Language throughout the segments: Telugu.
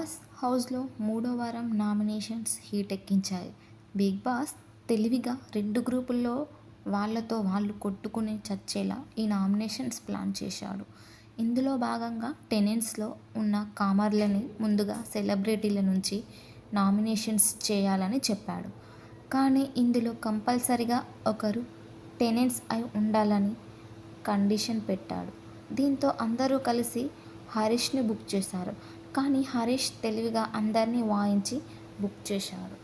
బాస్ హౌస్లో మూడో వారం నామినేషన్స్ హీట్ ఎక్కించాయి బిగ్ బాస్ తెలివిగా రెండు గ్రూపుల్లో వాళ్ళతో వాళ్ళు కొట్టుకుని చచ్చేలా ఈ నామినేషన్స్ ప్లాన్ చేశాడు. ఇందులో భాగంగా టెనెంట్స్లో ఉన్న కామర్లని ముందుగా సెలబ్రిటీల నుంచి నామినేషన్స్ చేయాలని చెప్పాడు. కానీ ఇందులో కంపల్సరిగా ఒకరు టెనెంట్స్ అయి ఉండాలని కండిషన్ పెట్టాడు. దీంతో అందరూ కలిసి హరీష్ని బుక్ చేశారు. కానీ హరీష్ తెలివిగా అందరినీ వాయించి బుక్ చేశారు.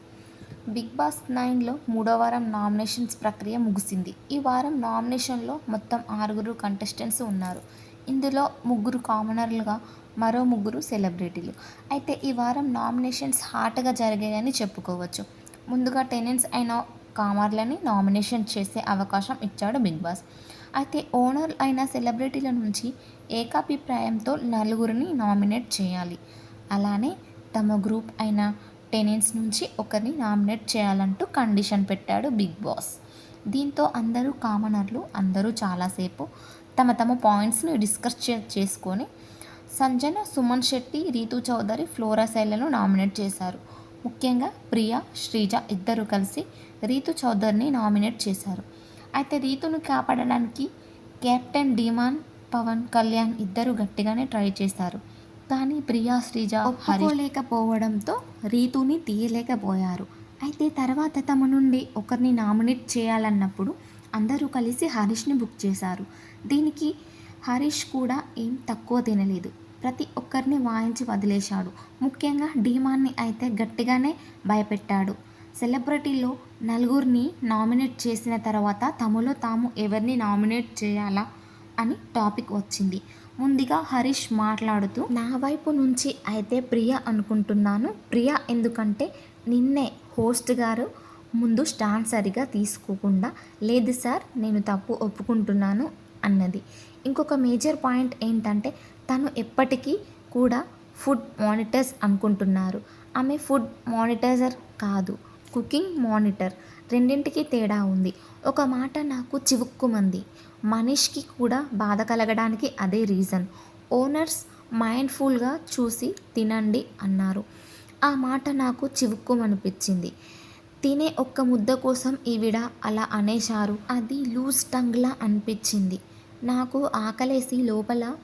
బిగ్ బాస్ నైన్లో మూడో వారం నామినేషన్స్ ప్రక్రియ ముగిసింది. ఈ వారం నామినేషన్లో మొత్తం ఆరుగురు కంటెస్టెంట్స్ ఉన్నారు. ఇందులో ముగ్గురు కామనర్లుగా మరో ముగ్గురు సెలబ్రిటీలు. అయితే ఈ వారం నామినేషన్స్ హాట్గా జరిగాయని చెప్పుకోవచ్చు. ముందుగా టెనెంట్స్ అయిన కామర్లని నామినేషన్ చేసే అవకాశం ఇచ్చాడు బిగ్ బాస్. అయితే ఓనర్ అయిన సెలబ్రిటీల నుంచి ఏకాభిప్రాయంతో నలుగురిని నామినేట్ చేయాలి. అలానే తమ గ్రూప్ అయిన టెనెంట్స్ నుంచి ఒకరిని నామినేట్ చేయాలంటూ కండిషన్ పెట్టాడు బిగ్ బాస్. దీంతో అందరూ కామనర్లు అందరూ చాలాసేపు తమ తమ పాయింట్స్ని డిస్కస్ చేసుకొని సంజన సుమన్ శెట్టి రీతు చౌదరి ఫ్లోరా శైలను నామినేట్ చేశారు. ముఖ్యంగా ప్రియా శ్రీజ ఇద్దరు కలిసి రీతు చౌదరిని నామినేట్ చేశారు. అయితే రీతును కాపాడడానికి కెప్టెన్ డిమాన్ పవన్ కళ్యాణ్ ఇద్దరు గట్టిగానే ట్రై చేశారు. కానీ ప్రియా శ్రీజ ఒప్పుకోలేకపోవడంతో రీతుని తీయలేకపోయారు. అయితే తర్వాత తమ నుండి ఒకరిని నామినేట్ చేయాలన్నప్పుడు అందరూ కలిసి హరీష్ని బుక్ చేశారు. దీనికి హరీష్ కూడా ఏం తక్కువ తినలేదు. ప్రతి ఒక్కరిని వాయించి వదిలేశాడు. ముఖ్యంగా డీమాన్ని అయితే గట్టిగానే భయపెట్టాడు. సెలబ్రిటీలో నలుగురిని నామినేట్ చేసిన తర్వాత తమలో తాము ఎవరిని నామినేట్ చేయాలా? అని టాపిక్ వచ్చింది. ముందుగా హరీష్ మాట్లాడుతూ నా వైపు నుంచి అయితే ప్రియ అనుకుంటున్నాను. ప్రియ ఎందుకంటే నిన్నే హోస్ట్ గారు ముందు స్టాండ్ సరిగా తీసుకోకుండా లేదు సార్ నేను తప్పు ఒప్పుకుంటున్నాను అన్నది. ఇంకొక మేజర్ పాయింట్ ఏంటంటే తను ఎప్పటికీ కూడా ఫుడ్ మానిటర్స్ అనుకుంటున్నారు. ఆమె ఫుడ్ మానిటైజర్ కాదు. Cooking monitor. రెండింటికి తేడా ఉంది. ఒక మాట నాకు చివుక్కుమంది. మనీష్కి కూడా బాధ కలగడానికి అదే రీజన్. ఓనర్స్ మైండ్ఫుల్గా చూసి తినండి అన్నారు. ఆ మాట నాకు చివుక్కుమనిపించింది. తినే ఒక్క ముద్ద కోసం ఈవిడ అలా అనేశారు. అది లూజ్ టంగ్లా అనిపించింది. నాకు ఆకలేసి లోపల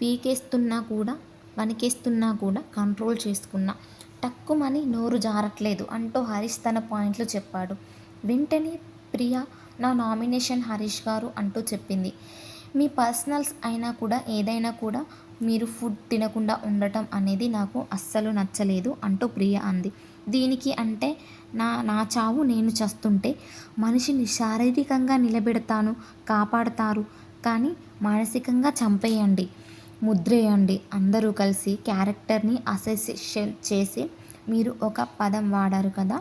పీకేస్తున్నా కూడా వణికేస్తున్నా కూడా కంట్రోల్ చేసుకున్నా. టక్కుమని నోరు జారట్లేదు అంటూ హరీష్ తన పాయింట్లు చెప్పాడు. వెంటనే ప్రియా నా నామినేషన్ హరీష్ గారు అంటూ చెప్పింది. మీ పర్సనల్స్ అయినా కూడా ఏదైనా కూడా మీరు ఫుడ్ తినకుండా ఉండటం అనేది నాకు అస్సలు నచ్చలేదు అంటూ ప్రియ అంది. దీనికి అంటే నా నా చావు నేను చస్తుంటే మనిషిని శారీరకంగా నిలబెడతాను కాపాడతారు కానీ మానసికంగా చంపేయండి. ముద్రేయండి. అందరూ కలిసి క్యారెక్టర్ని అసెసిషన్ చేసి మీరు ఒక పదం వాడారు కదా?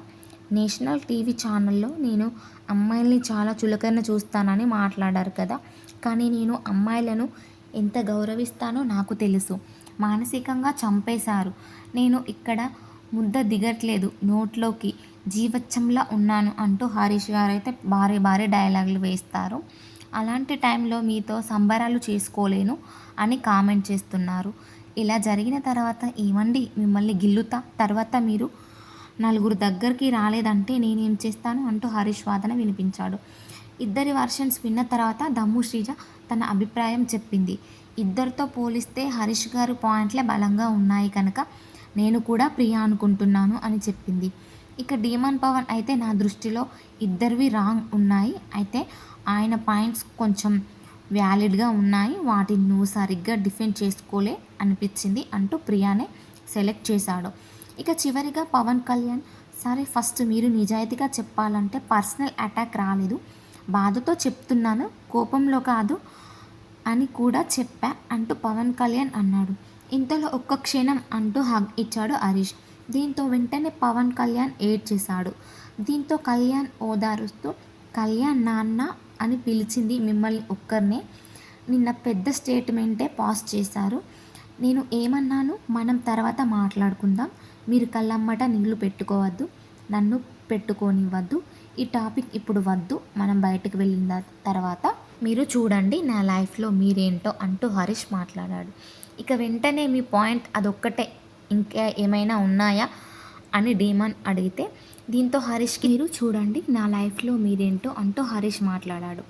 నేషనల్ టీవీ ఛానల్లో నేను అమ్మాయిల్ని చాలా చులకన చూస్తానని మాట్లాడారు కదా? కానీ నేను అమ్మాయిలను ఎంత గౌరవిస్తానో నాకు తెలుసు. మానసికంగా చంపేశారు. నేను ఇక్కడ ముద్ద దిగట్లేదు. నోట్లోకి జీవచ్చంలా ఉన్నాను అంటూ హరీష్ గారు అయితే భారీ భారీ డైలాగులు వేస్తారు. అలాంటి టైంలో మీతో సంబరాలు చేసుకోలేను అని కామెంట్ చేస్తున్నారు. ఇలా జరిగిన తర్వాత ఏమండి? మిమ్మల్ని గిల్లుతా? తర్వాత మీరు నలుగురు దగ్గరికి రాలేదంటే నేనేం చేస్తాను? అంటూ హరీష్ వాదన వినిపించాడు. ఇద్దరి వర్షన్స్ విన్న తర్వాత దమ్ము శ్రీజ తన అభిప్రాయం చెప్పింది. ఇద్దరితో పోలిస్తే హరీష్ గారు పాయింట్లే బలంగా ఉన్నాయి కనుక నేను కూడా ప్రియా అనుకుంటున్నాను అని చెప్పింది. ఇక డీమన్ పవన్ అయితే నా దృష్టిలో ఇద్దరివి రాంగ్ ఉన్నాయి. అయితే ఆయన పాయింట్స్ కొంచెం వ్యాలిడ్గా ఉన్నాయి. వాటిని నువ్వు సరిగ్గా డిఫెండ్ చేసుకోలే అనిపించింది అంటూ ప్రియానే సెలెక్ట్ చేశాడు. ఇక చివరిగా పవన్ కళ్యాణ్ సరే ఫస్ట్ మీరు నిజాయితీగా చెప్పాలంటే పర్సనల్ అటాక్ రాలేదు. బాధతో చెప్తున్నాను కోపంలో కాదు అని కూడా చెప్పా అంటూ పవన్ కళ్యాణ్ అన్నాడు. ఇంతలో ఒక్క క్షణం అంటూ హగ్ ఇచ్చాడు హరీష్. దీంతో వెంటనే పవన్ కళ్యాణ్ ఏడ్ చేశాడు. దీంతో కళ్యాణ్ ఓదారుస్తూ కళ్యాణ్ నాన్న అని పిలిచింది మిమ్మల్ని ఒక్కరినే. నిన్న పెద్ద స్టేట్మెంటే పాస్ చేశారు. నేను ఏమన్నాను? మనం తర్వాత మాట్లాడుకుందాం. మీరు కళ్ళమ్మట నీళ్ళు పెట్టుకోవద్దు. నన్ను పెట్టుకోనివ్వద్దు. ఈ టాపిక్ ఇప్పుడు వద్దు. మనం బయటకు వెళ్ళిన తర్వాత మీరు చూడండి నా లైఫ్లో మీరేంటో అంటూ హరీష్ మాట్లాడాడు. ఇక వెంటనే మీ పాయింట్ అదొక్కటే. ఇంకా ఏమైనా ఉన్నాయా? అని డీమన్ అడిగితే దీంతో హరీష్కి మీరు చూడండి నా లైఫ్లో మీరేంటో అంటూ హరీష్ మాట్లాడాడు.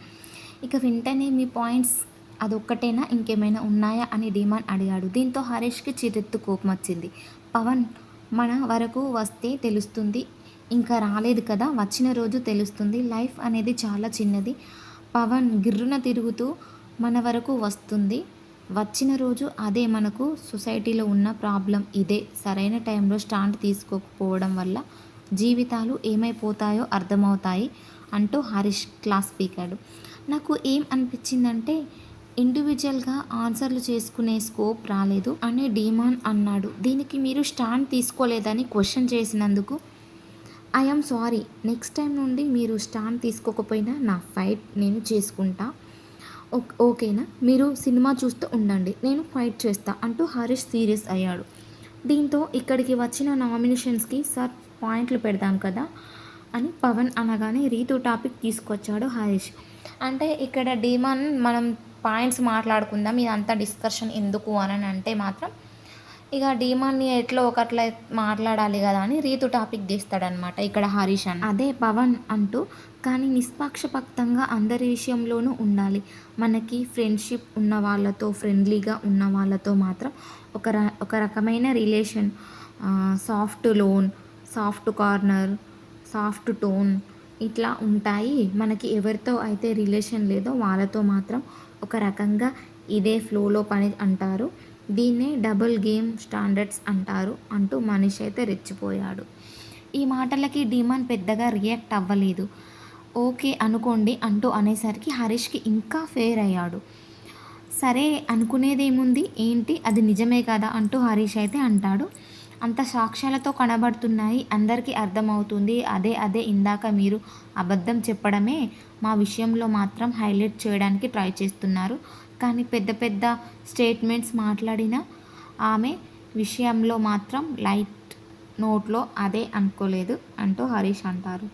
ఇక వెంటనే మీ పాయింట్స్ అదొక్కటేనా ఇంకేమైనా ఉన్నాయా అని డిమాండ్ అడిగాడు. దీంతో హరీష్కి చిరెత్తు కోపం వచ్చింది. పవన్ మన వరకు వస్తే తెలుస్తుంది. ఇంకా రాలేదు కదా వచ్చిన రోజు తెలుస్తుంది. లైఫ్ అనేది చాలా చిన్నది. పవన్ గిర్రున తిరుగుతూ మన వరకు వస్తుంది. వచ్చిన రోజు అదే మనకు సొసైటీలో ఉన్న ప్రాబ్లం ఇదే. సరైన టైంలో స్టాండ్ తీసుకోకపోవడం వల్ల జీవితాలు ఏమైపోతాయో అర్థమవుతాయి అంటూ హరీష్ క్లాస్ పీకాడు. నాకు ఏం అనిపించిందంటే ఇండివిజువల్గా ఆన్సర్లు చేసుకునే స్కోప్ రాలేదు అని డీమాన్ అన్నాడు. దీనికి మీరు స్టాండ్ తీసుకోలేదని క్వశ్చన్ చేసినందుకు ఐఎమ్ సారీ. నెక్స్ట్ టైం నుండి మీరు స్టాండ్ తీసుకోకపోయినా నా ఫైట్ నేను చేసుకుంటా. ఓ- ఓకేనా? మీరు సినిమా చూస్తూ ఉండండి. నేను ఫైట్ చేస్తా అంటూ హరీష్ సీరియస్ అయ్యాడు. దీంతో ఇక్కడికి వచ్చిన నామినేషన్స్కి సార్ పాయింట్లు పెడదాం కదా అని పవన్ అనగానే రీతు టాపిక్ తీసుకొచ్చాడు హరీష్. అంటే ఇక్కడ డీమాన్ మనం పాయింట్స్ మాట్లాడుకుందాం ఇదంతా డిస్కషన్ ఎందుకు అని అంటే మాత్రం ఇక డీమాన్ని ఎట్లా ఒకట్లా మాట్లాడాలి కదా అని రీతు టాపిక్ తీస్తాడనమాట ఇక్కడ హరీష్ అని. అదే పవన్ అంటూ కానీ నిష్పాక్షపాతంగా అందరి విషయంలోనూ ఉండాలి. మనకి ఫ్రెండ్షిప్ ఉన్న వాళ్ళతో ఫ్రెండ్లీగా ఉన్న వాళ్ళతో మాత్రం ఒక ర ఒక రకమైన relation soft loan soft corner soft tone ఇట్లా ఉంటాయి. మనకి ఎవరితో అయితే రిలేషన్ లేదో వాళ్ళతో మాత్రం ఒక రకంగా ఇదే ఫ్లోలో పని అంటారు. దీన్నే డబుల్ గేమ్ స్టాండర్డ్స్ అంటారు అంటూ మనిషి అయితే రెచ్చిపోయాడు. ఈ మాటలకి డిమాండ్ పెద్దగా రియాక్ట్ అవ్వలేదు. ఓకే అనుకోండి అంటూ అనేసరికి హరీష్కి ఇంకా ఫేర్ అయ్యాడు. సరే అనుకునేదేముంది? ఏంటి? అది నిజమే కదా అంటూ హరీష్ అయితే అంటాడు. అంత సాక్ష్యాలతో కనబడుతున్నాయి. అందరికీ అర్థమవుతుంది. అదే అదే ఇందాక మీరు అబద్ధం చెప్పడమే మా విషయంలో మాత్రం హైలైట్ చేయడానికి ట్రై చేస్తున్నారు. కానీ పెద్ద పెద్ద స్టేట్మెంట్స్ మాట్లాడిన ఆమె విషయంలో మాత్రం లైట్ నోట్లో అదే అనుకోలేదు అంటూ హరీష్ అంటారు.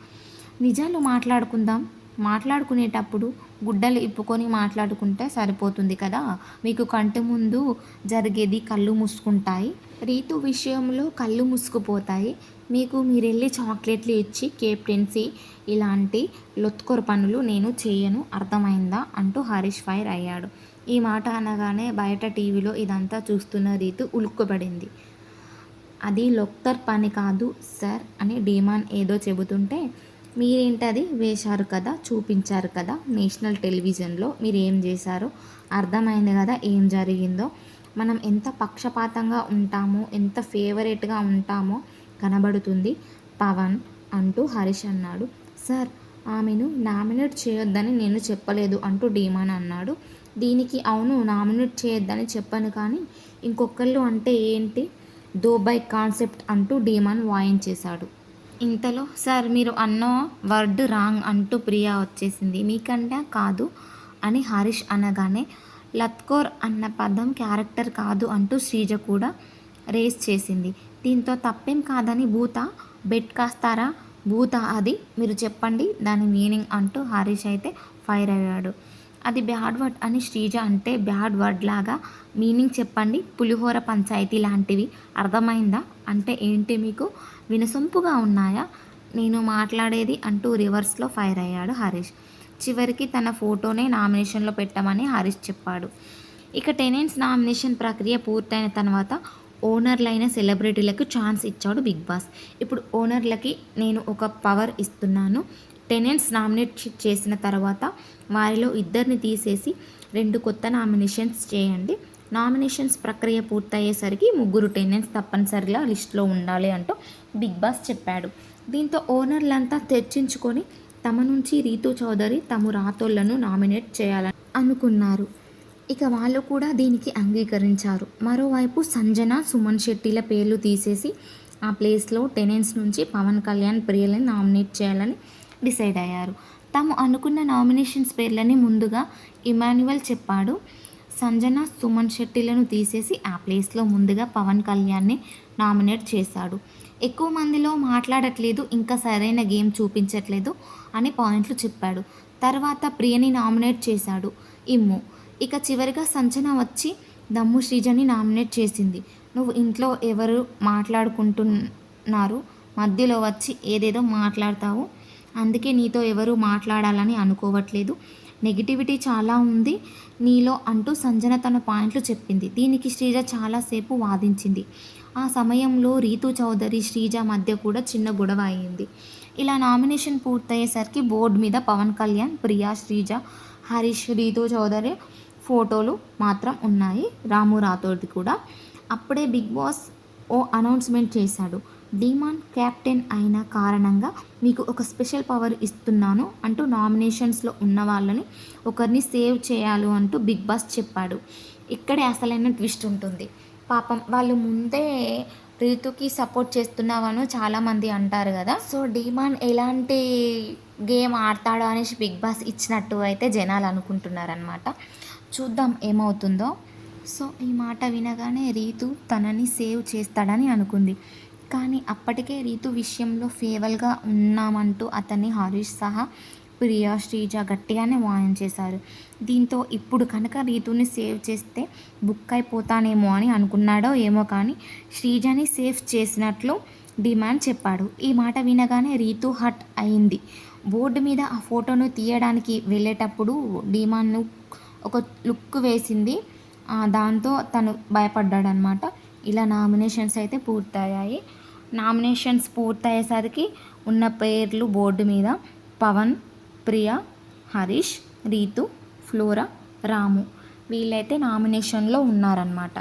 నిజాలు మాట్లాడుకుందాం. మాట్లాడుకునేటప్పుడు గుడ్డలు ఇప్పుకొని మాట్లాడుకుంటే సరిపోతుంది కదా? మీకు కంటి ముందు జరిగేది కళ్ళు మూసుకుంటాయి. రీతు విషయంలో కళ్ళు మూసుకుపోతాయి. మీకు మీరు వెళ్ళి చాక్లెట్లు ఇచ్చి కెప్టెన్సీ ఇలాంటి లొత్కొర పనులు నేను చేయను అర్థమైందా? అంటూ హరీష్ ఫైర్ అయ్యాడు. ఈ మాట అనగానే బయట టీవీలో ఇదంతా చూస్తున్న రీతు ఉలుక్కుపడింది. అది లొక్తర్ పని కాదు సార్ అని డీమాన్ ఏదో చెబుతుంటే మీరేంటది? వేశారు కదా చూపించారు కదా నేషనల్ టెలివిజన్లో మీరు ఏం చేశారు? అర్థమైంది కదా ఏం జరిగిందో? మనం ఎంత పక్షపాతంగా ఉంటామో ఎంత ఫేవరెట్గా ఉంటామో కనబడుతుంది. పవన్ అంటూ హరీష్ అన్నాడు. సార్ ఆమెను నామినేట్ చేయొద్దని నేను చెప్పలేదు అంటూ డీమాన్ అన్నాడు. దీనికి అవును నామినేట్ చేయొద్దని చెప్పాను కానీ ఇంకొకళ్ళు అంటే ఏంటి? దుబాయ్ కాన్సెప్ట్ అంటూ డీమాన్ వాయించేశాడు ఇంతలో సార్ మీరు అన్న వర్డ్ రాంగ్ అంటూ ప్రియా వచ్చేసింది. మీకంటే కాదు అని హరీష్ అనగానే లత్కోర్ అన్న పదం క్యారెక్టర్ కాదు అంటూ శ్రీజ కూడా రేస్ చేసింది. దీంతో తప్పేం కాదని భూత బెట్ కాస్తారా? భూత అది మీరు చెప్పండి దాని మీనింగ్ అంటూ హరీష్ అయితే ఫైర్ అయ్యాడు. అది బ్యాడ్ వర్డ్ అని శ్రీజ అంటే బ్యాడ్ వర్డ్ లాగా మీనింగ్ చెప్పండి పులిహోర పంచాయతీ లాంటివి. అర్థమైందా? అంటే ఏంటి మీకు? వినసొంపుగా ఉన్నాయా? నేను మాట్లాడేది అంటూ రివర్స్లో ఫైర్ అయ్యాడు హరీష్. చివరికి తన ఫోటోనే నామినేషన్లో పెట్టమని హరీష్ చెప్పాడు. ఇక టెనెంట్స్ నామినేషన్ ప్రక్రియ పూర్తయిన తర్వాత ఓనర్లైన సెలబ్రిటీలకు ఛాన్స్ ఇచ్చాడు బిగ్ బాస్. ఇప్పుడు ఓనర్లకి నేను ఒక పవర్ ఇస్తున్నాను. టెనెంట్స్ నామినేట్ చేసిన తర్వాత వారిలో ఇద్దరిని తీసేసి రెండు కొత్త నామినేషన్స్ చేయండి. నామినేషన్స్ ప్రక్రియ పూర్తయ్యేసరికి ముగ్గురు టెనెంట్స్ తప్పనిసరిగా లిస్ట్లో ఉండాలి అంటూ బిగ్ బాస్ చెప్పాడు. దీంతో ఓనర్లంతా తెచ్చించుకొని తమ నుంచి రీతు చౌదరి తమ రాతోళ్ళను నామినేట్ చేయాలని అనుకున్నారు. ఇక వాళ్ళు కూడా దీనికి అంగీకరించారు. మరోవైపు సంజన సుమన్ శెట్టిల పేర్లు తీసేసి ఆ ప్లేస్లో టెనెన్స్ నుంచి పవన్ కళ్యాణ్ ప్రియలని నామినేట్ చేయాలని డిసైడ్ అయ్యారు. తాము అనుకున్న నామినేషన్స్ పేర్లని ముందుగా ఇమాన్యువల్ చెప్పాడు. సంజన సుమన్ శెట్టిలను తీసేసి ఆ ప్లేస్లో ముందుగా పవన్ కళ్యాణ్ని నామినేట్ చేశాడు. ఎక్కువ మందిలో మాట్లాడట్లేదు ఇంకా సరైన గేమ్ చూపించట్లేదు. అని పాయింట్లు చెప్పాడు. తర్వాత ప్రియని నామినేట్ చేశాడు. ఇమ్ము. ఇక చివరిగా సంచన వచ్చి దమ్ము శ్రీజని నామినేట్ చేసింది. నువ్వు ఇంట్లో ఎవరు మాట్లాడుకుంటున్నారు? మధ్యలో వచ్చి ఏదేదో మాట్లాడతావు. అందుకే నీతో ఎవరు మాట్లాడాలని అనుకోవట్లేదు. నెగిటివిటీ చాలా ఉంది నీలో అంటూ సంజన తన పాయింట్లు చెప్పింది. దీనికి శ్రీజ చాలాసేపు వాదించింది. ఆ సమయంలో రీతు చౌదరి శ్రీజ మధ్య కూడా చిన్న గొడవ అయింది. ఇలా నామినేషన్ పూర్తయ్యేసరికి బోర్డు మీద పవన్ కళ్యాణ్ ప్రియా శ్రీజ హరీష్ రీతు చౌదరి ఫోటోలు మాత్రం ఉన్నాయి. రాము రాథోడ్ది కూడా. అప్పుడే బిగ్ బాస్ ఓ అనౌన్స్మెంట్ చేశాడు. డిమాండ్ క్యాప్టెన్ అయిన కారణంగా మీకు ఒక స్పెషల్ పవర్ ఇస్తున్నాను అంటూ నామినేషన్స్లో ఉన్న వాళ్ళని ఒకరిని సేవ్ చేయాలి అంటూ బిగ్ బాస్ చెప్పాడు. ఇక్కడే అసలైన ట్విస్ట్ ఉంటుంది. పాపం వాళ్ళు ముందే రీతుకి సపోర్ట్ చేస్తున్నావను చాలామంది అంటారు కదా. సో డిమాండ్ ఎలాంటి గేమ్ ఆడతాడో అనేసి బిగ్ బాస్ ఇచ్చినట్టు అయితే జనాలు అనుకుంటున్నారనమాట చూద్దాం ఏమవుతుందో. సో ఈ మాట వినగానే రీతు తనని సేవ్ చేస్తాడని అనుకుంది. కానీ అప్పటికే రీతు విషయంలో ఫేవల్గా ఉన్నామంటూ అతన్ని హరీష్ సహా ప్రియా శ్రీజ గట్టిగానే వాయించేశారు దీంతో ఇప్పుడు కనుక రీతుని సేవ్ చేస్తే బుక్ అయిపోతానేమో అని అనుకున్నాడో ఏమో కానీ శ్రీజని సేవ్ చేసినట్లు డిమాండ్ చెప్పాడు. ఈ మాట వినగానే రీతు హట్ అయింది. బోర్డు మీద ఆ ఫోటోను తీయడానికి వెళ్ళేటప్పుడు డిమాండ్ను ఒక లుక్ వేసింది. దాంతో తను భయపడ్డాడనమాట. ఇలా నామినేషన్స్ అయితే పూర్తయ్యాయి. నామినేషన్స్ పూర్తయ్యేసరికి ఉన్న పేర్లు బోర్డు మీద పవన్ ప్రియా హరీష్ రీతు ఫ్లోరా రాము వీళ్ళైతే నామినేషన్లో ఉన్నారనమాట